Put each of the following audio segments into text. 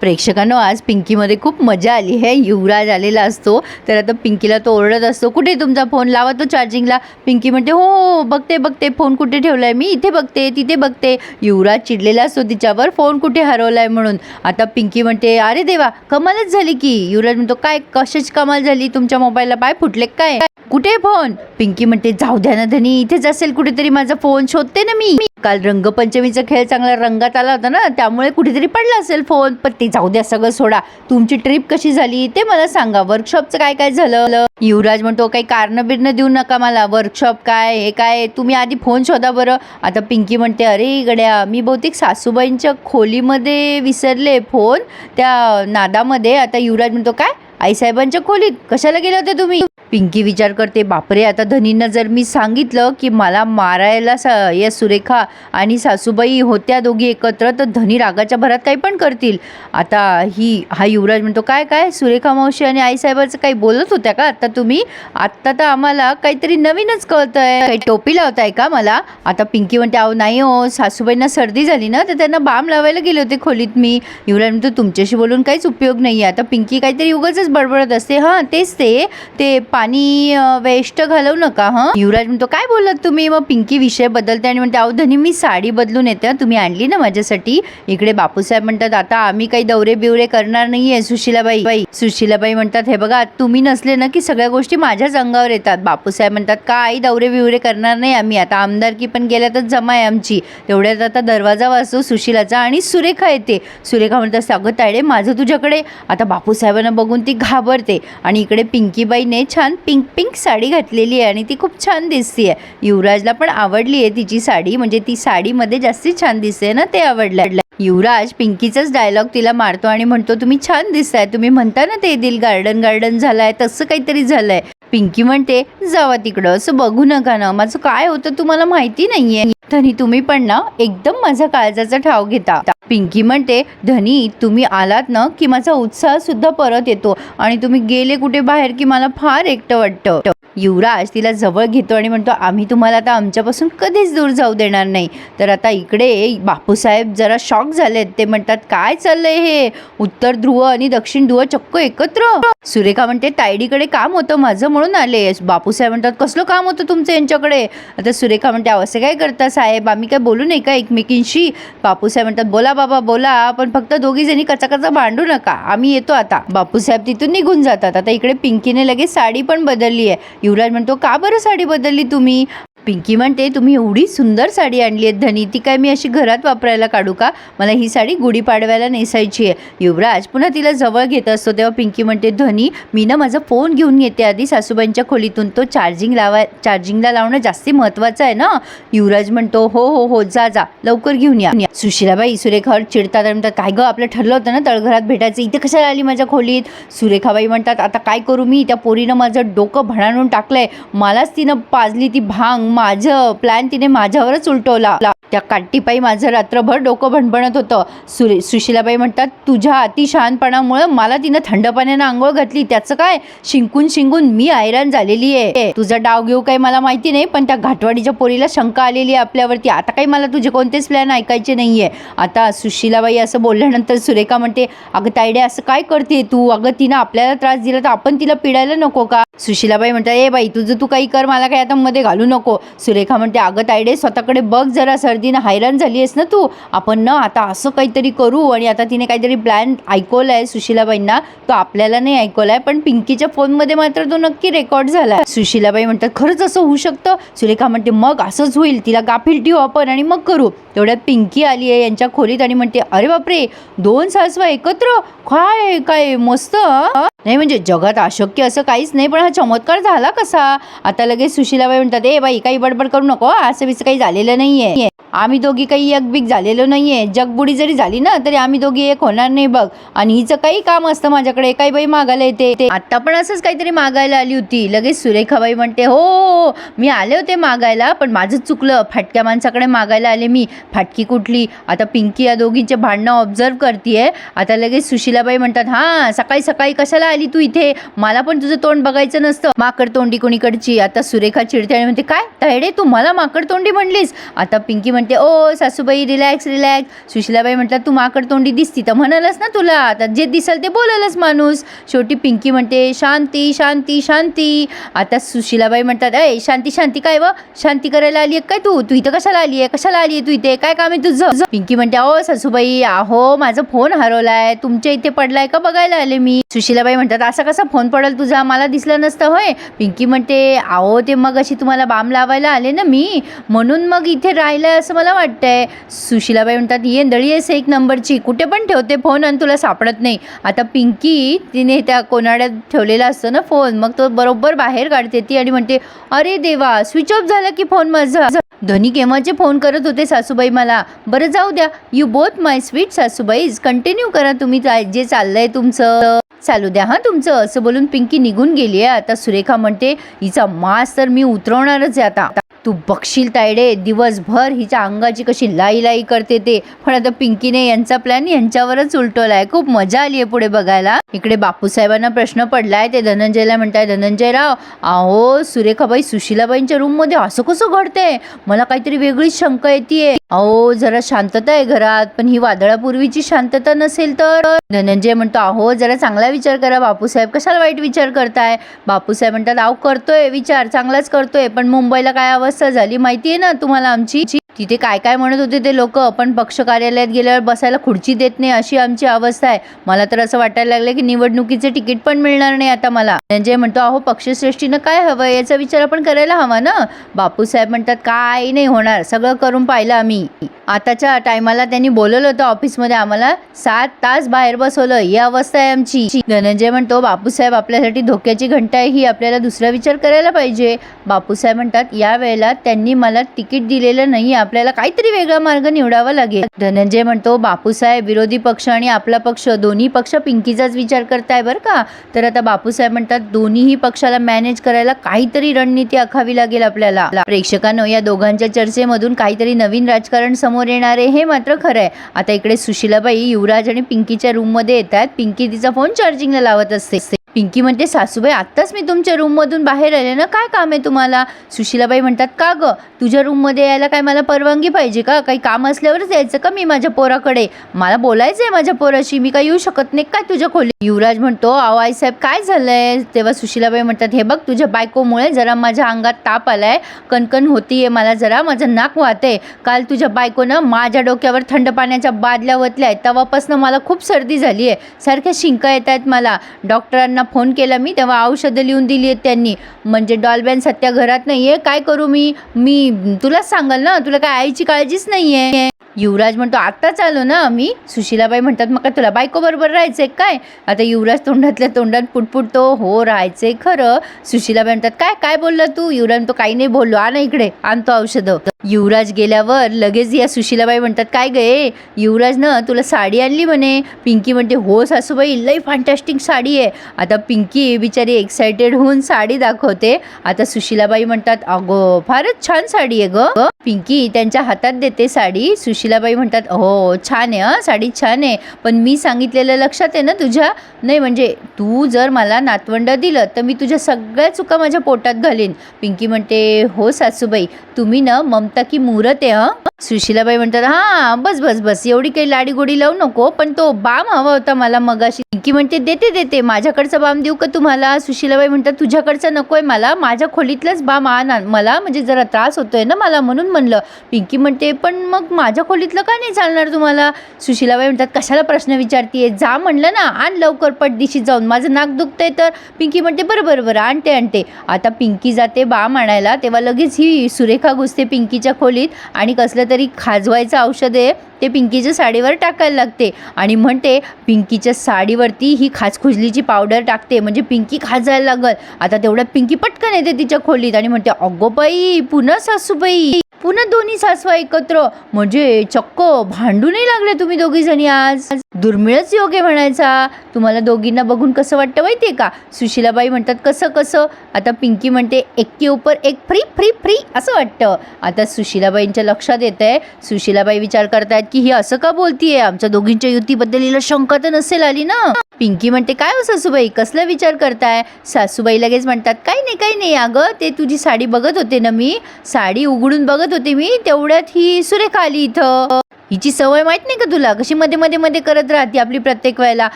प्रेक्षकांनो आज पिंकीमध्ये खूप मजा आली आहे युवराज आलेला असतो. तर आता पिंकीला तो ओरडत असतो कुठे तुमचा फोन? लावा तो चार्जिंगला पिंकी म्हणते हो, हो हो बघते बघते फोन कुठे ठेवला आहे मी? इथे बघते तिथे बघते. युवराज चिडलेला असतो तिच्यावर फोन कुठे हरवला आहे म्हणून? आता पिंकी म्हणते अरे देवा कमालच झाली की. युवराज म्हणतो काय कशाची कमाल झाली? तुमच्या मोबाईलला पाय फुटले काय? कुठे फोन? पिंकी म्हणते जाऊ द्या ना धनी इथेच असेल कुठेतरी माझा फोन शोधते ना मी. काल रंगपंचमीचा खेळ चांगला रंगात आला होता ना त्यामुळे कुठेतरी पडला असेल फोन पण ते जाऊ द्या सगळं सोडा. तुमची ट्रिप कशी झाली ते मला सांगा. वर्कशॉपचं काय काय झालं? युवराज म्हणतो काही कारण बिरणं देऊ नका मला. वर्कशॉप काय हे काय तुम्ही आधी फोन शोधा बरं. आता पिंकी म्हणते अरे गड्या मी बहुतेक सासूबाईंच्या खोलीमध्ये विसरले फोन त्या नादामध्ये. आता युवराज म्हणतो काय? आईसाहेबांच्या खोलीत? कशाला गेले होते तुम्ही? पिंकी विचार करते बापरे आता धनींना जर मी सांगितलं की मला मारायला सा या सुरेखा आणि सासूबाई होत्या दोघी एकत्र तर धनी रागाच्या भरात काही पण करतील. आता ही हा युवराज म्हणतो काय काय सुरेखा मावशी आणि आईसाहेबाचं काही बोलत होत्या का? आता तुम्ही आत्ता तर आम्हाला काहीतरी नवीनच कळतंय. काही टोपी लावताय का मला? आता पिंकी म्हणते अहो नाही हो सासूबाईंना सर्दी झाली ना तर त्यांना बाम लावायला गेले होते खोलीत मी. युवराज म्हणतो तुमच्याशी बोलून काहीच उपयोग नाही आहे आता पिंकी काहीतरी उगाच बडबडत असते. हां तेच ते ते पाणी वेस्ट घालवू नका हं? युवराज म्हणतो काय बोलत तुम्ही? मग पिंकी विषय बदलते आणि म्हणते अहो धनी मी साडी बदलून येते तुम्ही आणली ना माझ्यासाठी? इकडे बापूसाहेब म्हणतात आता आम्ही काही दौरे बिवरे करणार नाहीये सुशीलाबाई. बाई सुशीलाबाई म्हणतात हे बघा तुम्ही नसले ना की सगळ्या गोष्टी माझ्याच अंगावर येतात. बापूसाहेब म्हणतात काय दौरे बिवरे करणार नाही आम्ही. आता आमदारकी पण गेल्यातच जमा आहे आमची. तेवढ्यात आता दरवाजा वाचतो सुशीलाचा आणि सुरेखा येते. सुरेखा म्हणतात अगं तायडे माझं तुझ्याकडे आता बापूसाहेबांना बघून ती घाबरते आणि इकडे पिंकीबाईने छान पिंक पिंक साडी घातलेली आहे आणि ती खूप छान दिसते युवराजला पण आवडली आहे तिची साडी म्हणजे ती साडीमध्ये जास्ती छान दिसते ना ते आवडलं युवराज पिंकीचाच डायलॉग तिला मारतो आणि म्हणतो तुम्ही छान दिसताय तुम्ही म्हणता ना ते दिल गार्डन गार्डन झालाय तसं काहीतरी झालंय. पिंकी म्हणते जावा तिकडं असं बघू नका ना. माझं काय होतं तुम्हाला माहिती नाहीये. धनी तुम्ही पण ना एकदम माझा काळजाचा ठाव घेता. पिंकी म्हणते धनी तुम्ही आलात ना की माझा उत्साह सुद्धा परत येतो आणि तुम्ही गेले कुठे बाहेर की मला फार एकटं वाटतं. युवराज तिला जवळ घेतो आणि म्हणतो आम्ही तुम्हाला आता आमच्यापासून कधीच दूर जाऊ देणार नाही. तर आता इकडे बापूसाहेब जरा शॉक झालेत. ते म्हणतात काय चाललंय हे? उत्तर ध्रुव आणि दक्षिण ध्रुव चक्क एकत्र. सुरेखा म्हणते तायडीकडे काम होतं माझं म्हणून आले. बापूसाहेब म्हणतात कसलं काम होतं तुमचं यांच्याकडे? आता सुरेखा म्हणते असं काय करता साहेब? आम्ही काय बोलू नाही का एकमेकींशी? बापूसाहेब म्हणतात बोला बाबा बोला पण फक्त दोघी जणी कचा कचा भांडू नका. आम्ही येतो आता. बापूसाहेब तिथून निघून जातात. आता इकडे पिंकीने लगेच साडी पण बदलली आहे. युवराज म्हणतो का बरं साडी बदलली तुम्ही? पिंकी म्हणते तुम्ही एवढी सुंदर साडी आणली आहे धनी ती काय मी अशी घरात वापरायला काढू का? मला ही साडी गुढीपाडव्याला नेसायची आहे. युवराज पुन्हा तिला जवळ घेत असतो. तेव्हा पिंकी म्हणते धनी मी ना माझा फोन घेऊन येते आधी सासूबाईंच्या खोलीतून. तो चार्जिंग लावाय चार्जिंगला लावणं जास्ती महत्त्वाचं आहे ना? युवराज म्हणतो हो हो हो जा जा लवकर घेऊन या. सुशिलाबाई सुरेखावर चिडतात आणि म्हणतात काय गं आपलं ठरलं होतं ना तळघरात भेटायचं? इथे कशाला आली माझ्या खोलीत? सुरेखाबाई म्हणतात आता काय करू मी? त्या पोरीनं माझं डोकं भणाणून टाकलंय. मलाच तिनं पाजली ती भांग माझं प्लॅन तिने माझ्यावरच उलटवला. त्या काट्टीपायी माझं रात्रभर डोकं भणभणत होतं. सुरे सुशिलाबाई म्हणतात तुझ्या अतिशहानपणामुळं मला तिनं थंड पाण्यानं आंघोळ घातली. त्याचं काय? शिंकून शिंकून मी हैराण झालेली आहे. तुझा डाव घेऊ काही मला माहिती नाही पण त्या घाटवाडीच्या पोरीला शंका आलेली आहे आपल्यावरती. आता काही मला तुझे कोणतेच प्लॅन ऐकायचे नाही आहे आता सुशिलाबाई असं बोलल्यानंतर सुरेखा म्हणते अगं तायडे असं काय करते तू? अगं तिनं आपल्याला त्रास दिला तर आपण तिला पिडायला नको का? सुशिलाबाई म्हणतात ए बाई तुझं तू काही कर मला काही आता मध्ये घालू नको. सुरेखा म्हणते अगं तायडे स्वतःकडे बघ जरा सर सर्दीनं हैराण झाली आहेस ना तू? आपण ना आता असं काहीतरी करू आणि आता तिने काहीतरी प्लॅन ऐकवला आहे सुशिलाबाईंना. तो आपल्याला नाही ऐकवला आहे पण पिंकीच्या फोनमध्ये मात्र तो नक्की रेकॉर्ड झाला आहे सुशिलाबाई म्हणतात खरंच असं होऊ शकतं? सुरेखा म्हणते मग असंच होईल. तिला गाफील ठेवू आपण आणि मग करू. तेवढ्यात पिंकी आली आहे यांच्या खोलीत आणि म्हणते अरे बापरे दोन सासवा एकत्र? काय काय मस्त नाही म्हणजे जगात अशक्य असं काहीच नाही पण हा चमत्कार झाला कसा? आता लगेच सुशिलाबाई म्हणतात ए बाई काही बडबड करू नको असं बिसं काही झालेलं नाहीये. आम्ही दोघी काही एकबीक झालेलो नाहीये. जगबुडी जरी झाली ना तरी आम्ही दोघी एक होणार नाही बघ. आणि हिचं काही काम असतं माझ्याकडे काही बाई मागायला येते. ते आता पण असंच काहीतरी मागायला आली होती. लगेच सुरेखाबाई म्हणते हो हो, हो मी आले होते मागायला पण माझं चुकलं. फाटक्या माणसाकडे मागायला आले मी. फाटकी कुठली? आता पिंकी या दोघींचे भांडणं ऑब्झर्व करतीये. आता लगेच सुशिलाबाई म्हणतात हां सकाळी सकाळी कशाला आली तू इथे? मला पण तुझं तोंड बघायचं नसतं. माकड तोंडी कोणीकडची? आता सुरेखा चिडते आणि म्हणते काय? तयडे तू? मला माकड तोंडी म्हणलीस. आता पिंकी म्हणते म्हणते ओ सासूबाई रिलॅक्स रिलॅक्स सुशिलाबाई म्हटलं तू माकड तोंडी दिसती तर म्हणालच ना तुला आता जे दिसल ते बोलालच माणूस. शेवटी पिंकी म्हणते शांती शांती शांती. आता सुशिलाबाई म्हणतात अय शांती शांती काय व? शांती करायला आली काय तू? तू इथं कशाला आली आहे कशाला आली आहे तू इथे? काय काम आहे तुझं? पिंकी म्हणते अहो सासूबाई अहो माझा फोन हरवलाय. तुमच्या इथे पडलाय का बघायला आले मी? सुशिलाबाई म्हणतात असा कसा फोन पडेल तुझा? मला दिसलं नसतं होय. पिंकी म्हणते अहो ते मग अशी तुम्हाला बाम लावायला आले ना मी? म्हणून मग इथे राहिलं असं मला वाटतंय. सुशिलाबाई म्हणतात ये दळी आहेस एक नंबरची. कुठे पण ठेवते फोन आणि तुला सापडत नाही. आता पिंकी तिने त्या कोनाड्यात ठेवलेला असतो ना फोन. मग तो बरोबर बाहेर काढते ती आणि म्हणते अरे देवा स्विच ऑफ झाला की फोन माझा? धोनी केव्हाचे फोन करत होते सासूबाई मला? बरं जाऊ द्या. यू बोथ माय स्वीट सासूबाईज. कंटिन्यू करा तुम्ही जे चाललंय तुमचं. चालू द्या हां तुमचं. असं बोलून पिंकी निघून गेली आहे. आता सुरेखा म्हणते हिचा मास तर मी उतरवणारच आहे आता. तू बघशील तायडे दिवसभर हिच्या अंगाची कशी लाई लाई करते ते. पण आता पिंकीने यांचा प्लॅन यांच्यावरच उलटवलाय. खूप मजा आली आहे पुढे बघायला. इकडे बापूसाहेबांना प्रश्न पडलाय. ते धनंजयला म्हणताय धनंजयराव अहो सुरेखाबाई सुशिलाबाईंच्या रूममध्ये असं कसं घडतंय? मला काहीतरी वेगळीच शंका येते अहो जरा शांतता आहे घरात पण ही वादळापूर्वीची शांतता नसेल तर? धनंजय म्हणतो अहो जरा चांगला विचार करा बापूसाहेब कशाला वाईट विचार करताय? बापूसाहेब म्हणतात अहो करतोय विचार चांगलाच करतोय पण मुंबईला काय अवस्था झाली माहितीये ना तुम्हाला आमची? तिथे काय काय म्हणत होते ते लोक? पण पक्ष कार्यालयात गेल्यावर बसायला खुर्ची देत नाही अशी आमची अवस्था आहे. मला तर असं वाटायला लागलं की निवडणुकीचे तिकीट पण मिळणार नाही आता मला. म्हणजे म्हणतो अहो पक्षश्रेष्ठीनं काय हवं याचा विचार आपण करायला हवा ना? बापूसाहेब म्हणतात काय नाही होणार. सगळं करून पाहिलं आम्ही. आताच्या टायमाला त्यांनी बोलवलं होतं ऑफिसमध्ये आम्हाला सात तास बाहेर बसवलं. ही अवस्था आहे आमची. धनंजय म्हणतो बापूसाहेब आपल्यासाठी धोक्याची घंटा आहे. ही आपल्याला दुसरा विचार करायला पाहिजे. बापूसाहेब म्हणतात या वेळेला त्यांनी मला तिकीट दिलेलं नाही. आपल्याला काहीतरी वेगळा मार्ग निवडावा लागेल. धनंजय म्हणतो बापूसाहेब विरोधी पक्ष आणि आपला पक्ष दोन्ही पक्ष पिंकीचाच विचार करताय बरं का? तर आता बापूसाहेब म्हणतात दोन्हीही पक्षाला मॅनेज करायला काहीतरी रणनीती आखावी लागेल आपल्याला. प्रेक्षकांनो या दोघांच्या चर्चेमधून काहीतरी नवीन राजकारण समोर येणार आहे हे मात्र खरं आहे. आता इकडे सुशिलाबाई युवराज आणि पिंकीच्या रूममध्ये येतात पिंकी तिचा फोन चार्जिंगला लावत असते. पिंकी म्हणते सासूबाई आत्ताच मी तुमच्या रूममधून बाहेर आले ना काय काम आहे तुम्हाला? सुशीलाबाई म्हणतात का गं? तुझ्या रूममध्ये यायला काय मला परवानगी पाहिजे का? काही काम असल्यावरच यायचं का मी माझ्या पोराकडे? मला बोलायचं आहे माझ्या पोराशी मी काय येऊ शकत नाही काय तुझ्या खोली युवराज म्हणतो अहो आईसाहेब काय झालंय? तेव्हा सुशीलाबाई म्हणतात हे बघ तुझ्या बायकोमुळे जरा माझ्या अंगात ताप आलाय कणकण होतीये मला जरा माझं नाक वाहते काल तुझ्या बायकोनं माझ्या डोक्यावर थंड पाण्याच्या बादल्या ओतल्या आहेत तेव्हापासून मला खूप सर्दी झाली आहे सारख्या शिंका येत आहेत मला. डॉक्टरांना फोन केला मी तेव्हा औषधं लिहून दिली आहेत त्यांनी. म्हणजे डॉल्बॅन सध्या घरात नाही आहे काय करू मी? मी तुलाच सांगाल ना? तुला काय आईची काळजीच नाही आहे युवराज म्हणतो आत्ताच आलो ना आम्ही सुशिलाबाई म्हणतात मग काय तुला बायको बरोबर आहे काय? आता युवराज तोंडातल्या तोंडात पुटपुटतो हो राहायचंय खरं. सुशिलाबाई म्हणतात काय काय बोलला तू? युवराज म्हणतो काही नाही बोललो आ ना इकडे आणतो औषधं. युवराज गेल्यावर लगेच या सुशिलाबाई म्हणतात काय गे युवराज ना तुला साडी आणली म्हणे. पिंकी म्हणते हो सासूबाई लई फॅन्टॅस्टिक साडी आहे. आता पिंकी बिचारी एक्सायटेड होऊन साडी दाखवते. आता सुशिलाबाई म्हणतात अगो फारच छान साडी आहे ग. पिंकी त्यांच्या हातात देते साडी सुशिलाबाई म्हणतात हो छान आहे हं साडी छान आहे पण मी सांगितलेलं लक्षात आहे ना तुझ्या? नाही म्हणजे तू जर मला नातवंड दिलं तर मी तुझ्या सगळ्या चुका माझ्या पोटात घालीन. पिंकी म्हणते हो सासूबाई तुम्ही ना ममता की मुहूर्त आहे हं. सुशिलाबाई म्हणतात हां बस बस बस एवढी काही लाडी गोडी लावू नको पण तो बाम हवा होता मला मगाशी. पिंकी म्हणते देते देते माझ्याकडचा बाम देऊ का तुम्हाला? सुशिलाबाई म्हणतात तुझ्याकडचा आहे मला माझ्या खोलीतलाच बाम आण मला म्हणजे जरा त्रास होतोय ना मला म्हणून म्हणलं. पिंकी म्हणते पण मग माझ्या खोलीतलं का नाही चालणार तुम्हाला? सुशिलाबाई म्हणतात कशाला प्रश्न विचारतीये? जा म्हणलं ना आण लवकर पटदिशीत जाऊन. माझं नाक दुखतंय तर पिंकी म्हणते बरं बरं बरं आणते आणते. आता पिंकी जाते बाम आणायला तेव्हा लगेच ही सुरेखा घुसते पिंकीच्या खोलीत आणि कसलं तरी खाजवायचं औषध आहे ते पिंकीच्या साडीवर टाकायला लागते. आणि म्हणते पिंकीच्या साडीवरती ही खाजखुजलीची पावडर टाकते म्हणजे पिंकी खाजायला लागल. आता तेवढ्यात पिंकी पटकन येते तिच्या खोलीत आणि म्हणते अगो बाई पुन्हा सासूबाई. पुन्हा दोन्ही सासवा एकत्र. म्हणजे चक्क भांडू नाही लागले तुम्ही दोघी जणी आज. दुर्मिळच योग आहे म्हणायचा. तुम्हाला दोघींना बघून कसं वाटतं माहितीये का? सुशीलाबाई म्हणतात कसं कसं? आता पिंकी म्हणते एक उपर एक फ्री फ्री फ्री असं वाटतं. आता सुशीलाबाईंच्या लक्षात येत आहे सुशीलाबाई विचार करतायत की ही असं का बोलतीये? आमच्या दोघींच्या युतीबद्दल हिला शंका तर नसेल आली ना? पिंकी म्हणते काय हो सासूबाई? कसला विचार करताय? सासूबाई लगेच म्हणतात काही नाही काही नाही अगं ते तुझी साडी बघत होते ना मी. साडी उघडून बघत होते मी तेवढ्यात ही सुरेखा आली इथं. हिची सवय माहीत नाही का तुला? कशी मध्ये मध्ये मध्ये करत राहते आपली प्रत्येक वेळेला.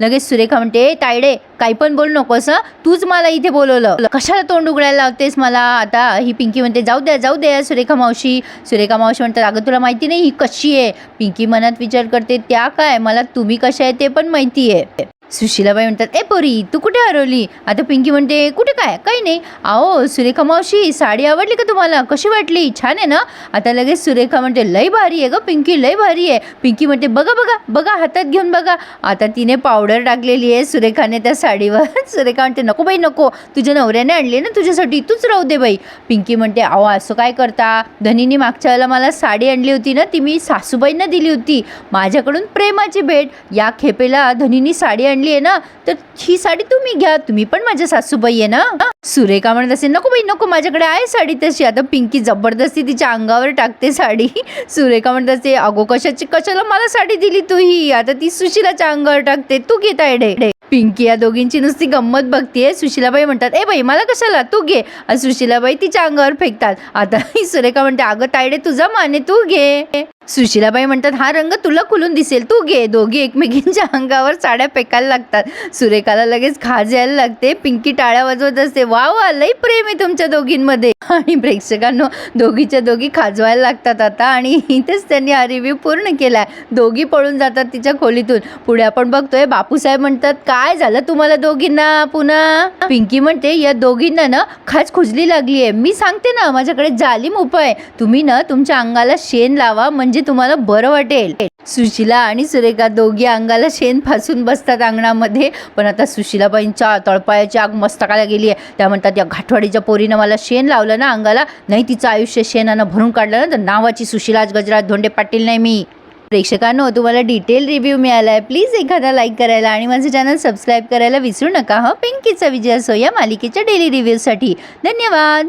लगेच सुरेखा म्हणते तायडे काही पण बोलू नकोस तूच मला इथे बोलवलं. कशाला तोंड उघडायला लावतेस मला? आता ही पिंकी म्हणते जाऊ द्या जाऊ द्या सुरेखा मावशी. सुरेखा मावशी म्हणतात अगं तुला माहिती नाही ही कशी आहे? पिंकी मनात विचार करते त्या काय? मला तुम्ही कशा आहे ते पण माहिती आहे. सुशीलाबाई म्हणतात ए पोरी तू कुठे हरवली? आता पिंकी म्हणते कुठे काय? काही नाही. आओ सुरेखा मावशी साडी आवडली का तुम्हाला? कशी वाटली? छान आहे ना? आता लगेच सुरेखा म्हणते लय भारी आहे ग पिंकी लय भारी आहे. पिंकी म्हणते बघा बघा बघा हातात घेऊन बघा. आता तिने पावडर टाकलेली आहे सुरेखाने त्या साडीवर. सुरेखा म्हणते नको बाई नको. तुझ्या नवऱ्याने आणली ना तुझ्यासाठी. तूच राहू दे बाई. पिंकी म्हणते अहो असं काय करता? धनीने मागच्या वेळेला मला साडी आणली होती ना ती मी सासूबाईंना दिली होती. माझ्याकडून प्रेमाची भेट. या खेपेला धनीनी साडी आणली आहे ना तर ही साडी तुम्ही घ्या तुम्ही पण माझ्या सासूबाई आहे ना? सुरेखा म्हणत असेल नको बाई नको माझ्याकडे आहे साडी तशी. आता पिंकी जबरदस्ती तिच्या अंगावर टाकते साडी. सुरेखा म्हणत असते अगो कशाची कशाला मला साडी दिली तू ही? आता ती सुशिलाच्या अंगावर टाकते तू घेत आहे पिंकी या दोघींची नुसती गंमत बघतीये. सुशिलाबाई म्हणतात ए बाई मला कशाला? तू घे. आणि सुशिलाबाई तिच्या अंगावर फेकतात. आता ही सुरेखा म्हणते अगं तायडे तुझा माने तू घे. सुशिलाबाई म्हणतात हा रंग तुला खुलून दिसेल. तू घे दोघी एकमेकींच्या अंगावर साड्या फेकायला लागतात. सुरेखाला लगेच खाज यायला लागते. पिंकी टाळ्या वाजवत असते. वा वा लई प्रेम आहे तुमच्या दोघींमध्ये. आणि प्रेक्षकांनो दोघीच्या दोघी खाजवायला लागतात आता आणि इथेच त्यांनी हा रिव्ह्यू पूर्ण केलाय. दोघी पळून जातात तिच्या खोलीतून. पुढे आपण बघतोय बापूसाहेब म्हणतात काय झालं तुम्हाला दोघींना पुन्हा? पिंकी म्हणते या दोघींना ना खाज खुजली लागली आहे मी सांगते ना माझ्याकडे जालिम उपाय तुम्ही ना तुमच्या अंगाला शेण लावा म्हणजे म्हणजे तुम्हाला बरं वाटेल. सुशिला आणि सुरेखा दोघी अंगाला शेण फासून बसतात अंगणामध्ये. पण आता सुशिलाबाईंच्या तळपायाची आग मस्तकाला गेली आहे. त्या म्हणतात या घाटवाडीच्या पोरीनं मला शेण लावलं ना अंगाला. नाही तिचं आयुष्य शेणानं भरून काढलं ना तर नावाची सुशिलाज गजराज धोंडे पाटील नाही मी. प्रेक्षकांनो तुम्हाला डिटेल रिव्ह्यू मिळाला आहे प्लीज एखादा लाईक करायला आणि माझं चॅनल सबस्क्राईब करायला विसरू नका हं? पिंकीचा विजय असो या मालिकेच्या डेली रिव्ह्यूसाठी. धन्यवाद!